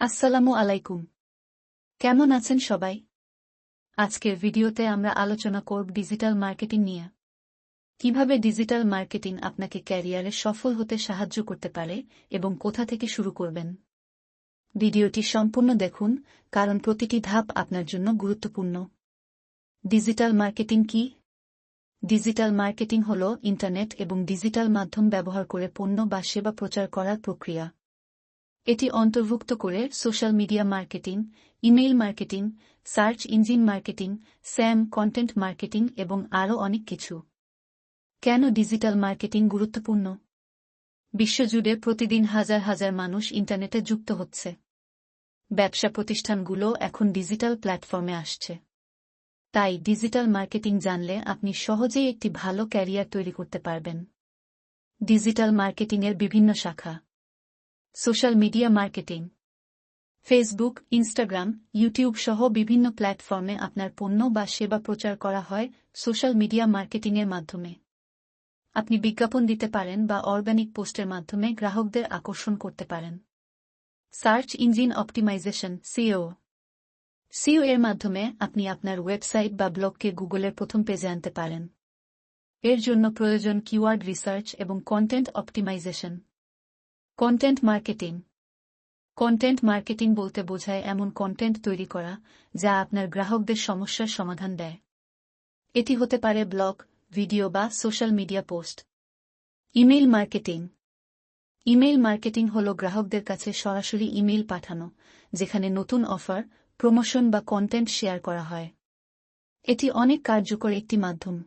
আসসালামু আলাইকুম। কেমন আছেন সবাই? আজকের ভিডিওতে আমরা আলোচনা করব ডিজিটাল মার্কেটিং নিয়ে। কীভাবে ডিজিটাল মার্কেটিং আপনাকে ক্যারিয়ারে সফল হতে সাহায্য করতে পারে এবং কোথা থেকে শুরু করবেন? ভিডিওটি সম্পূর্ণ দেখুন, কারণ প্রতিটি ধাপ আপনার জন্য গুরুত্বপূর্ণ। ডিজিটাল মার্কেটিং কি? ডিজিটাল মার্কেটিং হল ইন্টারনেট এবং ডিজিটাল মাধ্যম ব্যবহার করে পণ্য বা সেবা প্রচার করার প্রক্রিয়া। এটি অন্তর্ভুক্ত করে social media marketing email marketing search engine marketing Sam content marketing এবং আরও অনেক কিছু। কেন ডিজিটাল মার্কেটিং গুরুত্বপূর্ণ? বিশ্বজুড়ে প্রতিদিন হাজার হাজার মানুষ ইন্টারনেটে যুক্ত হচ্ছে। ব্যবসা প্রতিষ্ঠানগুলো এখন ডিজিটাল প্ল্যাটফর্মে আসছে। তাই ডিজিটাল মার্কেটিং জানলে আপনি সহজেই একটি ভালো ক্যারিয়ার তৈরি করতে পারবেন। ডিজিটাল মার্কেটিংয়ের বিভিন্ন শাখা। Social media marketing Facebook Instagram YouTube সহ বিভিন্ন প্ল্যাটফর্মে আপনার পণ্য বা সেবা প্রচার করা হয় সোশ্যাল মিডিয়া মার্কেটিংয়ের মাধ্যমে। আপনি বিজ্ঞাপন দিতে পারেন বা অর্গানিক পোস্টের মাধ্যমে গ্রাহকদের আকর্ষণ করতে পারেন। Search engine optimization SEO SEO এর মাধ্যমে আপনি আপনার ওয়েবসাইট বা ব্লগকে গুগলের প্রথম পেজে আনতে পারেন। এর জন্য প্রয়োজন কিওয়ার্ড রিসার্চ এবং content optimization content marketing content marketing বলতে বোঝায় এমন কন্টেন্ট তৈরি করা, যা আপনার গ্রাহকদের সমস্যার সমাধান দেয়। এটি হতে পারে ব্লগ ভিডিও বা social media post email marketing email marketing হল গ্রাহকদের কাছে সরাসরি ইমেইল পাঠানো, যেখানে নতুন অফার প্রমোশন বা কন্টেন্ট শেয়ার করা হয়। এটি অনেক কার্যকর একটি মাধ্যম।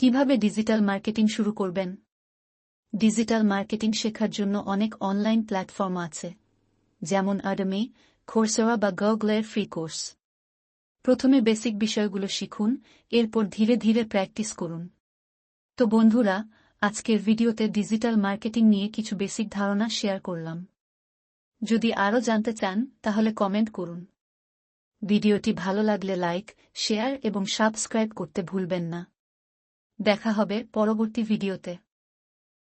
কীভাবে ডিজিটাল মার্কেটিং শুরু করবেন? ডিজিটাল মার্কেটিং শেখার জন্য অনেক অনলাইন প্ল্যাটফর্ম আছে, যেমন আডমি খোরসেওয়া বা গগলের ফ্রি কোর্স প্রথমে বেসিক বিষয়গুলো শিখুন, এরপর ধীরে ধীরে প্র্যাকটিস করুন। তো বন্ধুরা, আজকের ভিডিওতে ডিজিটাল মার্কেটিং নিয়ে কিছু বেসিক ধারণা শেয়ার করলাম। যদি আরও জানতে চান, তাহলে কমেন্ট করুন। ভিডিওটি ভালো লাগলে লাইক শেয়ার এবং সাবস্ক্রাইব করতে ভুলবেন না। দেখা হবে পরবর্তী ভিডিওতে।